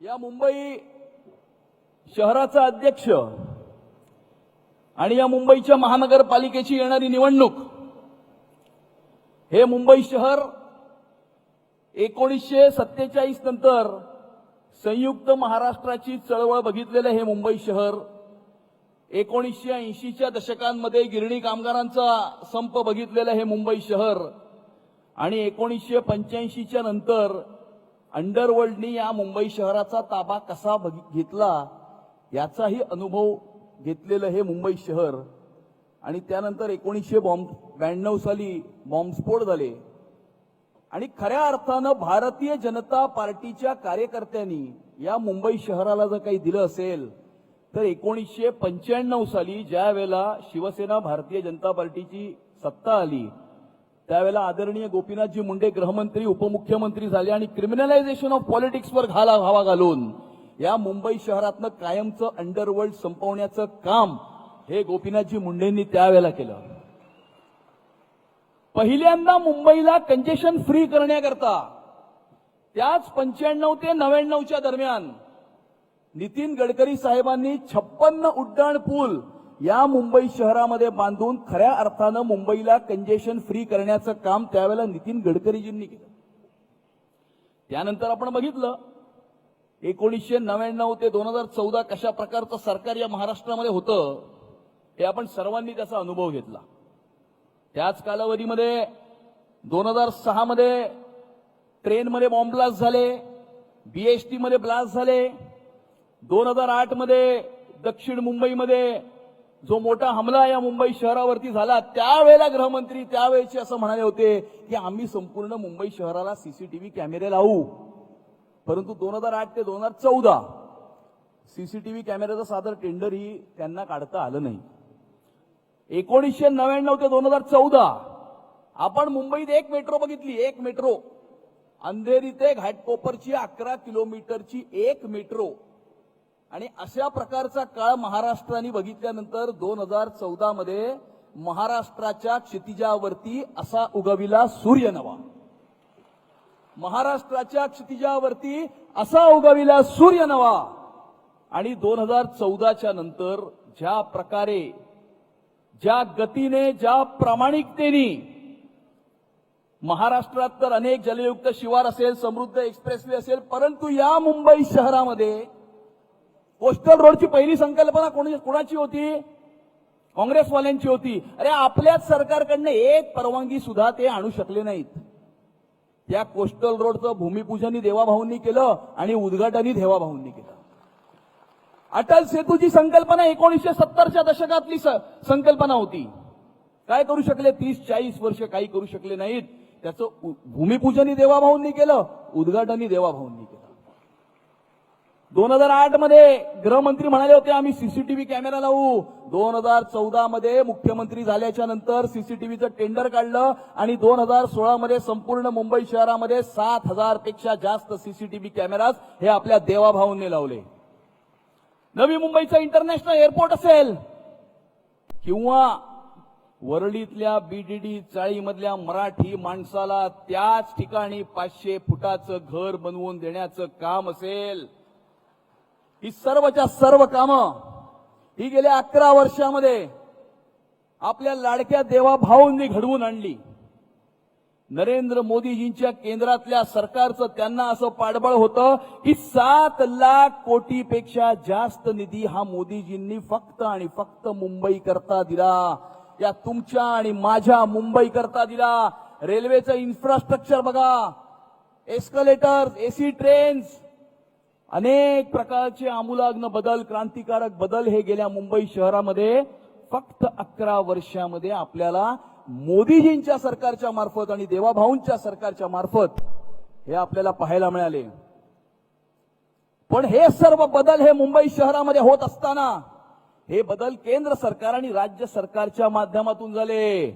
या मुंबई शहराचा अध्यक्ष आणि या मुंबईच्या महानगरपालिकेची येणारी निवडणूक हे मुंबई शहर एकोणीसशे सत्तेचाळीस नंतर संयुक्त महाराष्ट्राची चळवळ बघितलेलं हे मुंबई शहर एकोणीसशे ऐंशीच्या दशकांमध्ये गिरणी कामगारांचा संप बघितलेलं हे मुंबई शहर आणि एकोणीसशे पंच्याऐंशीच्या नंतर अंडरवर्ल्डनी या मुंबई शहराचा ताबा कसा घेतला याचाही अनुभव घेतलेलं हे मुंबई शहर. आणि त्यानंतर एकोणीसशे बॉम्ब ब्याण्णव साली बॉम्बस्फोट झाले. आणि खऱ्या अर्थानं भारतीय जनता पार्टीच्या कार्यकर्त्यांनी या मुंबई शहराला जर काही दिलं असेल तर एकोणीसशे पंच्याण्णव साली ज्या वेळेला शिवसेना भारतीय जनता पार्टीची सत्ता आली त्यावेळेला आदरणीय गोपीनाथजी मुंडे गृहमंत्री उपमुख्यमंत्री झाले आणि क्रिमिनलायझेशन ऑफ पॉलिटिक्सवर घाला हवा घालून या मुंबई शहरातनं कायमचं अंडरवर्ल्ड संपवण्याचं काम हे गोपीनाथजी मुंडेंनी त्यावेळेला केलं. पहिल्यांदा मुंबईला कंजेशन फ्री करण्याकरता त्याच पंच्याण्णव ते नव्याण्णवच्या दरम्यान नितीन गडकरी साहेबांनी छप्पन्न उड्डाण पूल या मुंबई शहरामध्ये बांधून खऱ्या अर्थानं मुंबईला कंजेशन फ्री करण्याचं काम त्यावेळेला नितीन गडकरीजींनी केलं. त्यानंतर आपण बघितलं एकोणीसशे नव्याण्णव ते दोन हजार चौदा कशा प्रकारचं सरकार या महाराष्ट्रामध्ये होतं हे आपण सर्वांनी त्याचा अनुभव घेतला. त्याच कालावधीमध्ये दोन हजार सहामध्ये ट्रेनमध्ये बॉम्ब ब्लास्ट झाले बी एस टीमध्ये ब्लास्ट झाले दोन हजार आठमध्ये दक्षिण मुंबईमध्ये जो मोठा हमला या मुंबई शहरावरती झाला त्यावेळेला गृहमंत्री त्यावेळेचे असं म्हणाले होते की आम्ही संपूर्ण मुंबई शहराला सीसीटीव्ही कॅमेरे लावू. परंतु दोन हजार आठ ते दोन हजार चौदा सीसीटीव्ही कॅमेऱ्याचं सादर टेंडरही त्यांना काढता आलं नाही. एकोणीसशे नव्याण्णव ते दोन हजार चौदा आपण मुंबईत एक मेट्रो बघितली एक मेट्रो. अंधेरी ते घाटकोपरची अकरा किलोमीटरची एक मेट्रो. आणि अशा प्रकारचा काळ महाराष्ट्राने बघितल्यानंतर दोन हजार चौदा मध्ये महाराष्ट्राच्या क्षितिजावरती असा उगविला सूर्य नवा. महाराष्ट्राच्या क्षितिजावरती असा उगविला सूर्य नवा. आणि दोन हजार चौदाच्या नंतर ज्या प्रकारे ज्या गतीने ज्या प्रामाणिकतेने महाराष्ट्रात तर अनेक जलयुक्त शिवार असेल समृद्ध एक्सप्रेसवे असेल परंतु या मुंबई शहरामध्ये कोस्टल रोडची पहिली संकल्पना कोणी कोणाची होती? काँग्रेसवाल्यांची होती. अरे आपल्याच सरकारकडनं एक परवानगी सुद्धा ते आणू शकले नाहीत. त्या कोस्टल रोडचं भूमिपूजनही देवाभाऊंनी केलं आणि उद्घाटनही देवाभाऊंनी केलं. अटल सेतूची संकल्पना एकोणीसशे सत्तरच्या दशकातली स- संकल्पना होती. काय करू शकले? तीस चाळीस वर्ष काही करू शकले नाहीत. त्याचं भूमिपूजनही देवाभाऊंनी केलं उद्घाटनही देवाभाऊंनी केलं. दोन हजार आठमध्ये गृहमंत्री म्हणाले होते आम्ही सीसीटीव्ही कॅमेरा लावू. दोन हजार चौदा मध्ये मुख्यमंत्री झाल्याच्यानंतर सीसीटीव्हीचं टेंडर काढलं आणि दोन हजार सोळा मध्ये संपूर्ण मुंबई शहरामध्ये सात हजारपेक्षा जास्त सीसीटीव्ही कॅमेराज हे आपल्या देवाभाऊंनी लावले. नवी मुंबईचा इंटरनॅशनल एअरपोर्ट असेल किंवा वरळीतल्या बीडीडी चाळीमधल्या मराठी माणसाला त्याच ठिकाणी पाचशे फुटाचं घर बनवून देण्याचं काम असेल ही सर्वच्या सर्व कामं ही गेल्या अकरा वर्षामध्ये आपल्या लाडक्या देवाभाऊंनी घडवून आणली. नरेंद्र मोदीजींच्या केंद्रातल्या सरकारचं त्यांना असं पाठबळ होतं की सात लाख कोटीपेक्षा जास्त निधी हा मोदीजींनी फक्त आणि फक्त मुंबई करता दिला. या तुमच्या आणि माझ्या मुंबई करता दिला. रेल्वेचं इन्फ्रास्ट्रक्चर बघा. एस्कलेटर्स एसी ट्रेन्स अनेक प्रकारचे आमूलाग्न बदल क्रांतिकारक बदल हे गेल्या मुंबई शहरामध्ये फक्त अकरा वर्षामध्ये आपल्याला मोदीजींच्या सरकारच्या मार्फत आणि देवाभाऊंच्या सरकारच्या मार्फत हे आपल्याला पाहायला मिळाले. पण हे सर्व बदल हे मुंबई शहरामध्ये होत असताना हे बदल केंद्र सरकार आणि राज्य सरकारच्या माध्यमातून झाले.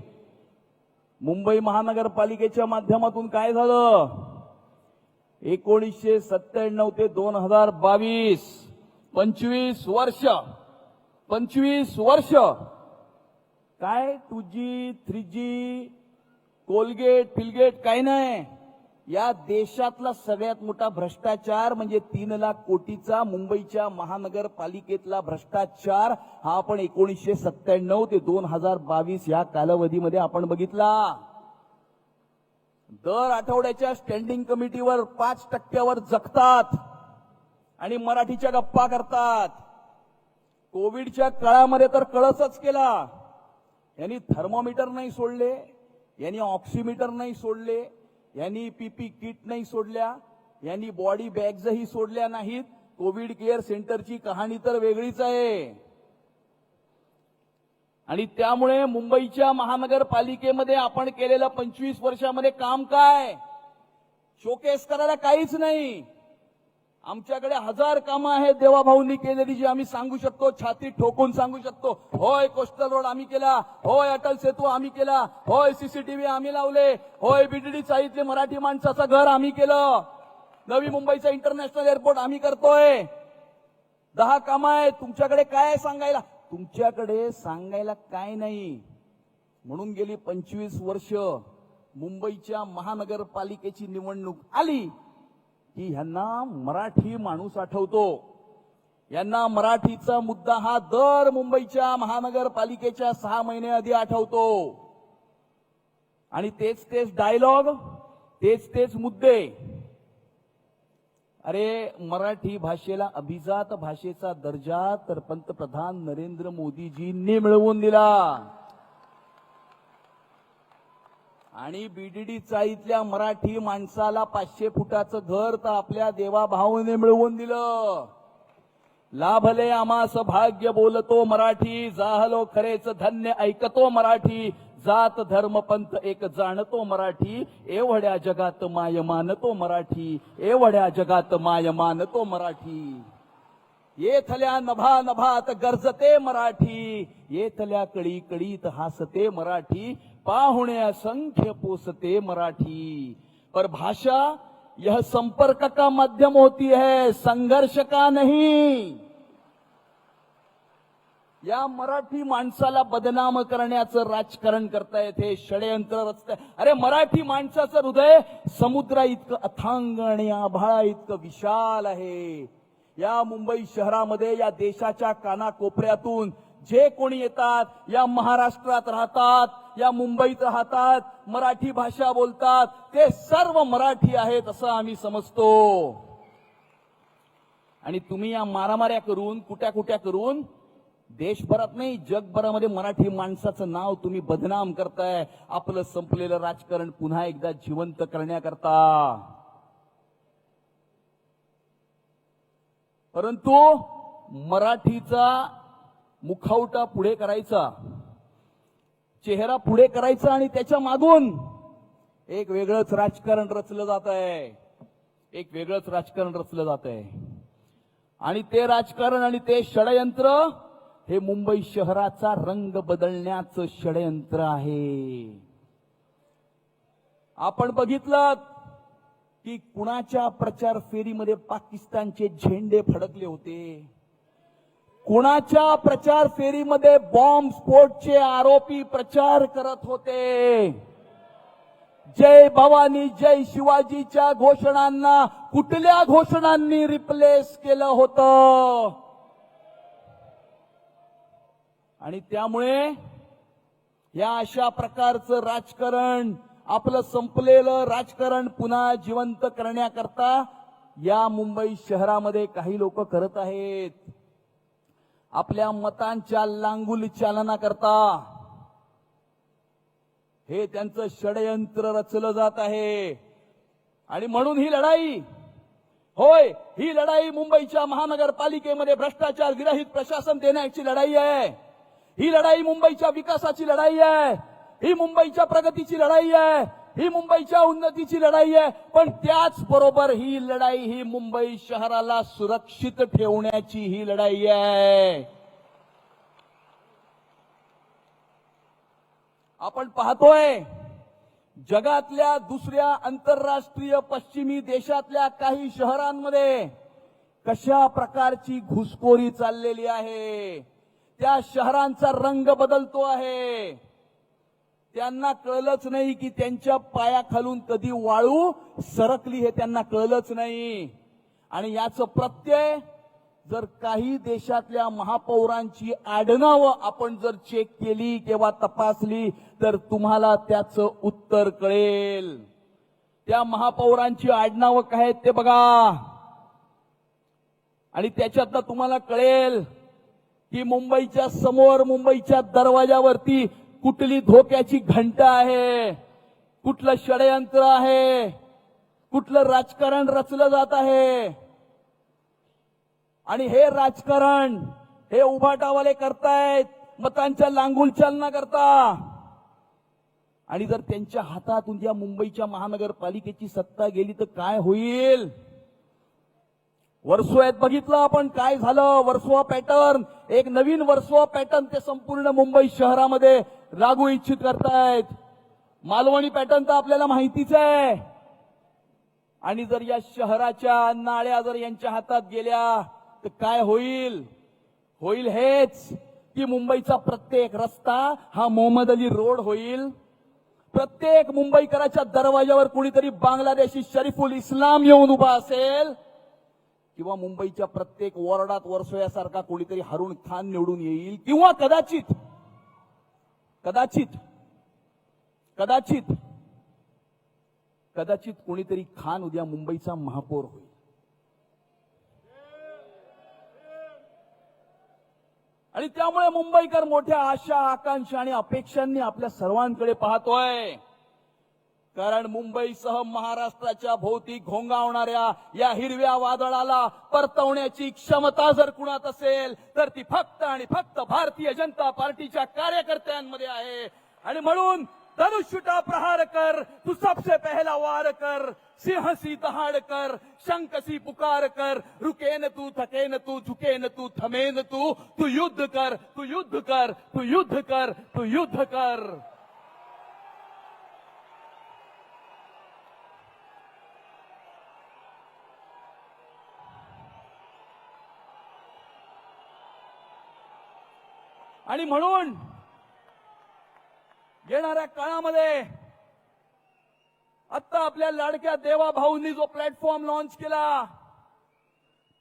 मुंबई महानगरपालिकेच्या माध्यमातून काय झालं? एकोणीसशे सत्त्याण्णव ते दोन हजार बावीस. पंचवीस वर्ष. पंचवीस वर्ष. काय two G three G Colgate फिलगेट काय नाही. या देशातला सगळ्यात मोठा भ्रष्टाचार म्हणजे तीन लाख कोटीचा मुंबईच्या महानगरपालिकेतला भ्रष्टाचार हा आपण एकोणीसशे सत्त्याण्णव ते दोन हजार बावीस या कालावधीमध्ये आपण बघितला. दर आठवड्याच्या स्टँडिंग कमिटीवर पाच टक्क्यावर जगतात आणि मराठीच्या गप्पा करतात. कोविडच्या काळामध्ये तर कळसच केला. यांनी थर्मोमीटर नाही सोडले यांनी ऑक्सिमीटर नाही सोडले यांनी पीपी किट नाही सोडल्या यांनी बॉडी बॅग्सही सोडल्या नाहीत. कोविड केअर सेंटरची कहाणी तर वेगळीच आहे. आणि त्यामुळे मुंबईच्या महानगरपालिकेमध्ये आपण केलेलं पंचवीस वर्षामध्ये काम काय? शोकेस करायला काहीच नाही. आमच्याकडे हजार कामं आहेत देवाभाऊंनी केलेली जी आम्ही सांगू शकतो छाती ठोकून सांगू शकतो. होय कोस्टल रोड आम्ही केला होय अटल सेतू आम्ही केला होय सीसीटीव्ही आम्ही लावले होय बीडीडी चाळीतले मराठी माणसाचं घर आम्ही केलं. नवी मुंबईचा इंटरनॅशनल एअरपोर्ट आम्ही करतोय. दहा कामं आहेत तुमच्याकडे काय सांगायला? तुमच्याकडे सांगायला काय नाही. म्हणून गेली पंचवीस वर्ष मुंबईच्या महानगरपालिकेची निवडणूक आली की ह्यांना मराठी माणूस आठवतो. यांना मराठीचा मुद्दा हा दर मुंबईच्या महानगरपालिकेच्या सहा महिन्याआधी आठवतो. आणि तेच तेच डायलॉग तेच तेच मुद्दे अरे मराठी भाषेला अभिजात भाषेचा दर्जा तर पंतप्रधान नरेंद्र मोदीजींनी मिळवून दिला. आणि बीडीडी चाळीतल्या मराठी माणसाला पाचशे फुटाचं घर तर आपल्या देवाभाऊने मिळवून दिलं. लाभले आमास भाग्य बोलतो मराठी जाहलो खरेच धन्य ऐकतो मराठी. जात धर्म पंथ एक जाणतो मराठी एवढ्या जगात माय मानतो मराठी एवढ्या जगात माय मानतो मराठी. येथल्या नभा नभात गरजते मराठी येथल्या कळी कळीत हासते मराठी पाहुणे असंख्य पोसते मराठी. पर भाषा यह संपर्क का माध्यम होती है संघर्ष का नहीं? या मराठी माणसाला बदनाम करण्याचं राजकारण करतायत हे षडयंत्र रचताय. अरे मराठी माणसाचं हृदय समुद्रा इतकं अथांग आणि आभाळा इतकं विशाल आहे. या मुंबई शहरामध्ये या देशाच्या कानाकोपऱ्यातून जे कोणी येतात या महाराष्ट्रात राहतात या मुंबईत राहतात मराठी भाषा बोलतात ते सर्व मराठी आहेत असं आम्ही समजतो. आणि तुम्ही या मारामाऱ्या करून कुट्या कुट्या करून देशभरात नाही जगभरामध्ये मराठी माणसाचं नाव तुम्ही बदनाम करताय. आपलं संपलेलं राजकारण पुन्हा एकदा जिवंत करण्याकरता. परंतु मराठीचा मुखावटा पुढे करायचा चेहरा पुढे करायचा आणि त्याच्या मागून एक वेगळंच राजकारण रचलं जात आहे एक वेगळंच राजकारण रचलं जात आहे आणि ते राजकारण आणि ते षडयंत्र हे मुंबई शहराचा रंग बदलण्याचं षडयंत्र आहे. आपण बघितलं की कुणाच्या प्रचार फेरीमध्ये पाकिस्तानचे झेंडे फडकले होते? कुणाच्या प्रचार फेरीमध्ये बॉम्ब स्फोटचे आरोपी प्रचार करत होते? जय भवानी जय शिवाजीच्या घोषणांना कुठल्या घोषणांनी रिप्लेस केलं होतं? आणि त्यामुळे या अशा प्रकारचं राजकारण आपलं संपलेलं राजकारण पुन्हा जिवंत करण्याकरता या मुंबई शहरामध्ये काही लोक करत आहेत. आपल्या मतांच्या लांगुल चालनाकरता हे त्यांचं षडयंत्र रचलं जात आहे. आणि म्हणून ही लढाई होय ही लढाई मुंबईच्या महानगरपालिकेमध्ये भ्रष्टाचार विरहित प्रशासन देण्याची लढाई आहे. ही लढाई मुंबईच्या विकासाची लढाई आहे. ही मुंबईच्या प्रगतीची लढाई आहे. ही मुंबईच्या उन्नतीची लढाई आहे. पण त्याच बरोबर ही लढाई ही मुंबई शहराला सुरक्षित ठेवण्याची ही लढाई आहे. आपण पाहतोय जगातल्या दुसऱ्या आंतरराष्ट्रीय पश्चिमी देशातल्या काही शहरांमध्ये कशा प्रकारची घुसखोरी चाललेली आहे? त्या शहरांचा रंग बदलतो आहे त्यांना कळलंच नाही की त्यांच्या पायाखालून कधी वाळू सरकली हे त्यांना कळलंच नाही. आणि याचं प्रत्यय जर काही देशातल्या महापौरांची आडनावं आपण जर चेक केली किंवा तपासली तर तुम्हाला त्याचं उत्तर कळेल. त्या महापौरांची आडनावं काय आहेत ते बघा. आणि त्याच्यातनं तुम्हाला कळेल की मुंबईच्या समोर मुंबईच्या दरवाजावरती कुठली धोक्याची घंटा आहे? कुठलं षडयंत्र आहे? कुठलं राजकारण रचलं जात आहे? आणि हे राजकारण हे उभाटावाले करतायत मतांच्या लांगुल चालना करता. आणि जर त्यांच्या हातातून या मुंबईच्या महानगरपालिकेची सत्ता गेली तर काय होईल? वर्सोयात बघितलं आपण काय झालं? वर्सोवा पॅटर्न एक नवीन वर्सोवा पॅटर्न ते संपूर्ण मुंबई शहरामध्ये लागू इच्छित करतायत. मालवणी पॅटर्न तर आपल्याला माहितीच आहे. आणि जर या शहराच्या नाळ्या जर यांच्या हातात गेल्या तर काय होईल? होईल हेच की मुंबईचा प्रत्येक रस्ता हा मोहम्मद अली रोड होईल. प्रत्येक मुंबईकराच्या दरवाजावर कुणीतरी बांगलादेशी शरीफुल इस्लाम येऊन उभा असेल. किंवा मुंबईच्या प्रत्येक वॉर्डात वर्सोयासारखा कोणीतरी हरुण खान निवडून येईल किंवा कदाचित कदाचित कदाचित कदाचित कोणीतरी खान उद्या मुंबईचा महापौर होईल. आणि त्यामुळे मुंबईकर मोठ्या आशा आकांक्षा आणि अपेक्षांनी आपल्या सर्वांकडे पाहतोय. कारण मुंबईसह महाराष्ट्राच्या भोवती घोंगावणाऱ्या या हिरव्या वादळाला परतवण्याची क्षमता जर कुणात असेल तर ती फक्त आणि फक्त भारतीय जनता पार्टीच्या कार्यकर्त्यांमध्ये आहे. आणि म्हणून धनुष्युटा प्रहार कर तू सबसे पहला वार कर सिंहसी दहाड़ कर शंकसी पुकार कर रुके न तू थके न तू झुके न तू थमे न तू तू युद्ध कर तू युद्ध कर तू युद्ध कर तू युद्ध कर. आणि म्हणून येणाऱ्या काळामध्ये आता आपल्या लाडक्या देवा भाऊंनी जो प्लॅटफॉर्म लॉन्च केला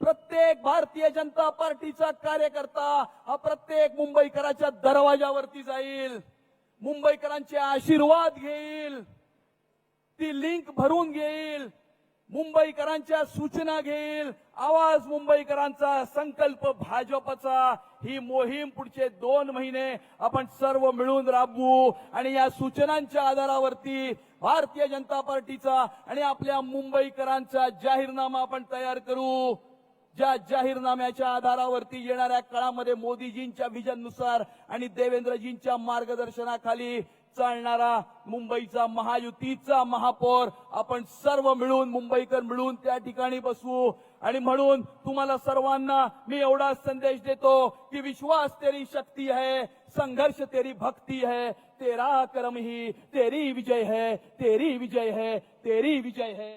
प्रत्येक भारतीय जनता पार्टीचा कार्यकर्ता हा प्रत्येक मुंबईकराच्या दरवाजावरती जाईल मुंबईकरांचे आशीर्वाद घेईल ती लिंक भरून घेईल मुंबईकरांच्या सूचना घेईल. आवाज मुंबईकरांचा संकल्प भाजपचा. ही मोहीम पुढचे दोन महिने आपण सर्व मिळून राबवू. आणि या सूचनांच्या आधारावरती भारतीय जनता पार्टीचा आणि आपल्या मुंबईकरांचा जाहीरनामा आपण तयार करू. ज्या जाहीरनाम्याच्या आधारावरती येणाऱ्या काळामध्ये मोदीजींच्या विजननुसार आणि देवेंद्रजींच्या मार्गदर्शनाखाली चालणारा मुंबईचा महायुतीचा महापौर. आपण सर्व मिळून मुंबईकर मिळून त्या ठिकाणी बसवू आणि म्हणून तुम्हाला सर्वांना मी एवढा संदेश देतो की विश्वास तेरी शक्ती है संघर्ष तेरी भक्ती है. तेरा क्रम ही तेरी विजय है तेरी विजय है तेरी विजय है.